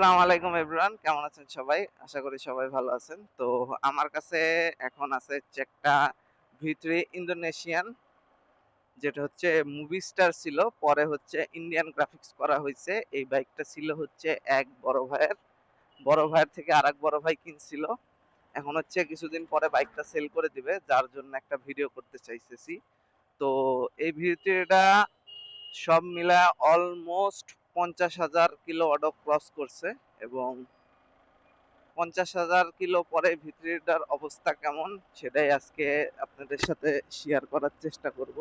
আসসালামু আলাইকুম এভরিওয়ান, কেমন আছেন সবাই? আশা করি সবাই ভালো আছেন। তো আমার কাছে এখন আছে হচ্ছে একটা ভিতরে ইন্দোনেশিয়ান, যেটা হচ্ছে মুভি স্টার ছিল। পরে হচ্ছে ইন্ডিয়ান গ্রাফিক্স করা হয়েছে। এই বাইকটা ছিল হচ্ছে এক বড় ভাইয়ের। বড় ভাইয়ের থেকে আরেক বড় ভাই কিনছিল। এখন হচ্ছে কিছুদিন পরে বাইকটা সেল করে দিবে, যার জন্য একটা ভিডিও করতে চাইতেছি। তো এই ভিডিওটা সব মিলা অলমোস্ট পঞ্চাশ হাজার কিলো অডক ক্রস করছে এবং পঞ্চাশ হাজার কিলো পরে ভিতরিটার অবস্থা কেমন সেটাই আজকে আপনাদের সাথে শেয়ার করার চেষ্টা করব।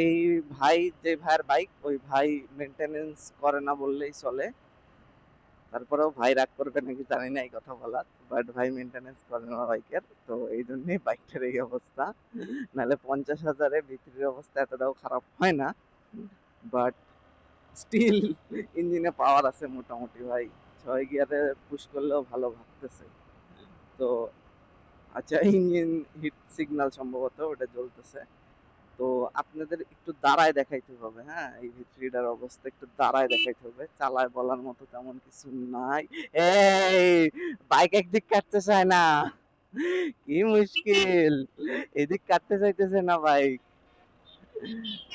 এই ভাই, যে ভাইয়ের বাইক ওই ভাই মেনটেনেন্স করে না বললেই চলে। তারপরেও ভাই রাগ করবে নাকি জানি না এই কথা বলার বাট ভাই মেনটেনেন্স করে না বাইকের, তো এই জন্যই বাইকটার এই অবস্থা। নাহলে পঞ্চাশ হাজারে বিক্রির অবস্থা এতটাও খারাপ হয় না বাট স্টিল ইঞ্জিনে পাওয়ার আছে মোটামুটি ভাই। ছয় গিয়ারে পুশ করলেও ভালো ভাবতেছে। তো আচ্ছা ইঞ্জিন হিট সিগন্যাল সম্ভবত ওটা জ্বলতেছে। তো আপনাদের একটু দাঁড়ায় দেখাইতে হবে হ্যাঁ? এই ভিতরিটার অবস্থা একটু দাঁড়ায় দেখাইতে হবে। চালায় বলার মতো তেমন কিছু নাই। এই বাইক একদিক কাটতে চায় না। কি মুশকিল। এদিক কাটতে চাইতেছে না বাইক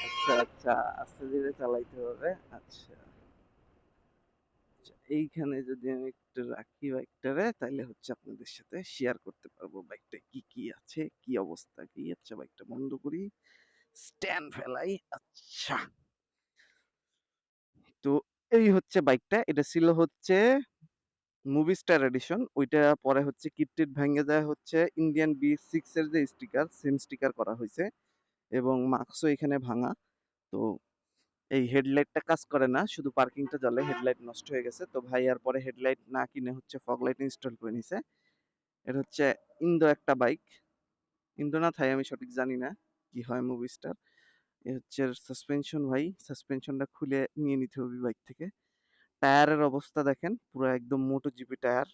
আচ্ছা আচ্ছা আস্তে ধীরে চালাইতে হবে। আচ্ছা। আচ্ছা, এইখানে যদি আমি একটু রাখি বাইকটারে তাহলে হচ্ছে আপনাদের সাথে শেয়ার করতে পারব বাইকটা কি কি আছে কি অবস্থা কি আচ্ছা বাইকটা বন্ধ করি। স্ট্যান্ড ফেলাই আচ্ছা। তো এই হচ্ছে বাইকটা, এটা ছিল হচ্ছে মুভি স্টার এডিশন ওইটা পরে হচ্ছে কিটটিট ভেঙে যায় হচ্ছে ইন্ডিয়ান বি সিক্স এর যে স্টিকার সেম স্টিকার করা হয়েছে এবং মার্কসও এখানে ভাঙা। তো এই হেডলাইটটা কাজ করে না, শুধু পার্কিংটা জ্বলে, হেডলাইট নষ্ট হয়ে গেছে। তো ভাই আর পরে হেডলাইট না কিনে হচ্ছে ফগ লাইট ইনস্টল করে নিছে। এটা হচ্ছে ইন্দো একটা বাইক। ইন্দো না থাই আমি সঠিক জানি না। কি হয় মুভি স্টার এ হচ্ছে সাসপেনশন ভাই সাসপেনশনটা খুলে নিয়ে নিতে হবে বাইক থেকে। টায়ারের অবস্থা দেখেন পুরো একদম মোটো জিপি টায়ার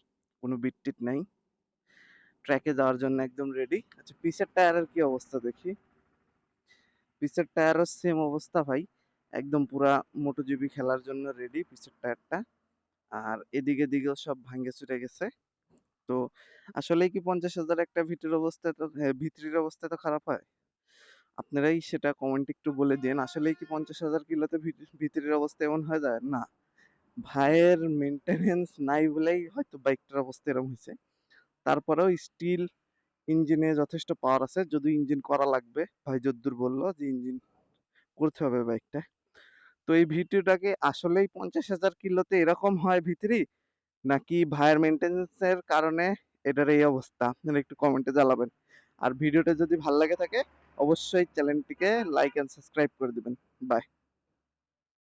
কোনো বিটটিট নাই। ট্র্যাকে যাওয়ার জন্য একদম রেডি আচ্ছা পিসের টায়ারের কি অবস্থা দেখি? পিসের টায়ারও সেম অবস্থা ভাই একদম পুরা মোটো জিবি খেলার জন্য রেডি পিসের টায়ারটা আর এদিকে দিকেও সব ভাঙ্গে চুরে গেছে। তো আসলে কি পঞ্চাশ হাজার একটা ভিটের অবস্থা তো হ্যাঁ, ভিতরির অবস্থা তো খারাপ হয়? আপনারাই সেটা কমেন্ট একটু বলে দিন। আসলে কি পঞ্চাশ হাজার কিলোতে ভিত- ভিতরের অবস্থা এমন হয়ে যায়? না। ভাইয়ের মেনটেনেন্স নাই বলেই হয়তো বাইকটার অবস্থা এরকম হয়েছে। তারপরেও স্টিল ইঞ্জিনে যথেষ্ট পাওয়ার আছে। যদি ইঞ্জিন করা লাগবে। ভাই যদ্দূর বলল যে ইঞ্জিন করতে হবে বাইকটা। তো এই ভিডিওটাকে আসলেই পঞ্চাশ হাজার কিলোতে এরকম হয় ভিতরি? নাকি ভাইয়ের মেনটেনেন্সের কারণে এটার এই অবস্থা? আপনারা একটু কমেন্টে জানাবেন। আর ভিডিওটা যদি ভালো লাগে থাকে অবশ্যই চ্যানেলটিকে লাইক অ্যান্ড সাবস্ক্রাইব করে দেবেন। বাই